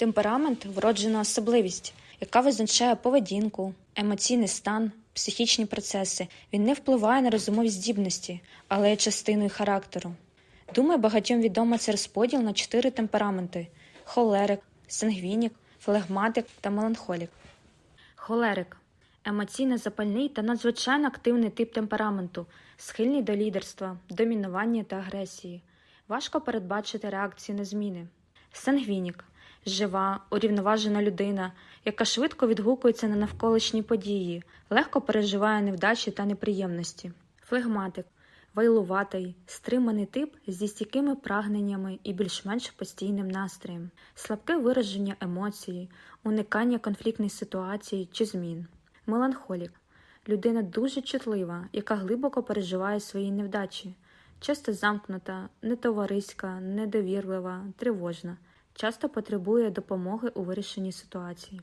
Темперамент вроджена особливість, яка визначає поведінку, емоційний стан, психічні процеси. Він не впливає на розумові здібності, але є частиною характеру. Думаю, багатьом відомо це розподіл на чотири темпераменти: холерик, сангвінік, флегматик та меланхолік. Холерик емоційно запальний та надзвичайно активний тип темпераменту, схильний до лідерства, домінування та агресії. Важко передбачити реакції на зміни. Сангвінік жива, урівноважена людина, яка швидко відгукується на навколишні події, легко переживає невдачі та неприємності. Флегматик вайлуватий, стриманий тип зі стійкими прагненнями і більш-менш постійним настроєм, слабке вираження емоцій, уникання конфліктних ситуацій чи змін. Меланхолік людина дуже чутлива, яка глибоко переживає свої невдачі, часто замкнута, нетовариська, недовірлива, тривожна, часто потребує допомоги у вирішенні ситуації.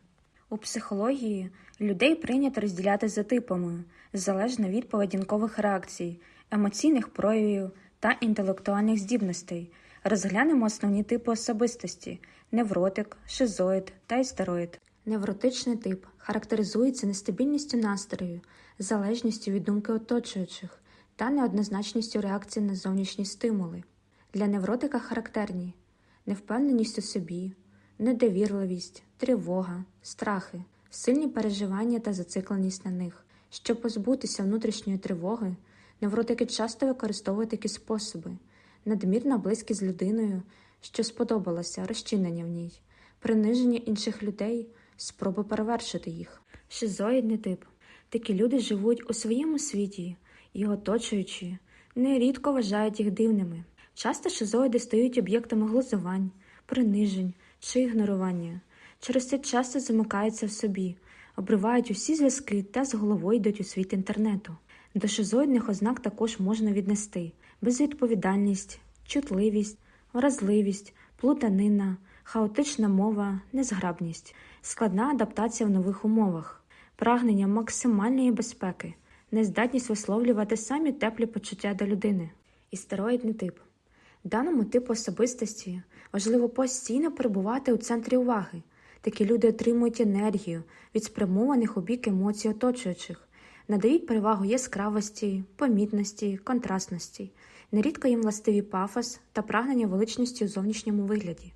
У психології людей прийнято розділяти за типами залежно від поведінкових реакцій, емоційних проявів та інтелектуальних здібностей. Розглянемо основні типи особистості: невротик, шизоїд та істероїд. Невротичний тип характеризується нестабільністю настрою, залежністю від думки оточуючих та неоднозначністю реакції на зовнішні стимули. Для невротика характерні невпевненість у собі, недовірливість, тривога, страхи, сильні переживання та зацикленість на них. Щоб позбутися внутрішньої тривоги, невротики часто використовують такі способи: надмірна близькість з людиною, що сподобалося, розчинення в ній, приниження інших людей, спроби перевершити їх. Шизоїдний тип. Такі люди живуть у своєму світі і оточуючі, нерідко вважають їх дивними. Часто шизоїди стають об'єктами глузувань, принижень чи ігнорування. Через це часто замикаються в собі, обривають усі зв'язки та з головою йдуть у світ інтернету. До шизоїдних ознак також можна віднести безвідповідальність, чутливість, вразливість, плутанина, хаотична мова, незграбність, складна адаптація в нових умовах, прагнення максимальної безпеки, нездатність висловлювати самі теплі почуття до людини. Істероїдний тип. Даному типу особистості важливо постійно перебувати у центрі уваги. Такі люди отримують енергію від спрямованих у бік емоцій оточуючих, надають перевагу яскравості, помітності, контрастності, нерідко їм властиві пафос та прагнення величності у зовнішньому вигляді.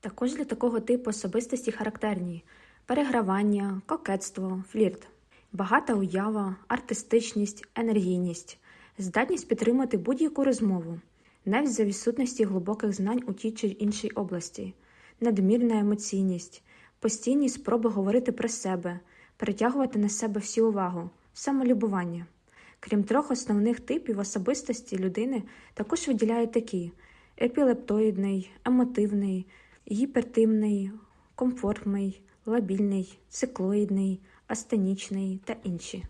Також для такого типу особистості характерні перегравання, кокетство, флірт, багата уява, артистичність, енергійність, здатність підтримати будь-яку розмову, навіть за відсутності глибоких знань у тій чи іншій області, надмірна емоційність, постійні спроби говорити про себе, притягувати на себе всю увагу, самолюбування. Крім трьох основних типів особистості людини, також виділяють такі: епілептоїдний, емотивний, гіпертимний, комфортний, лабільний, циклоїдний, астенічний та інші.